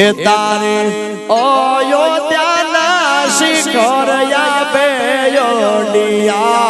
એ તારે ઓયો ત્યાં શિખર યા બેયો ડિયા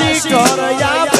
શિખર યા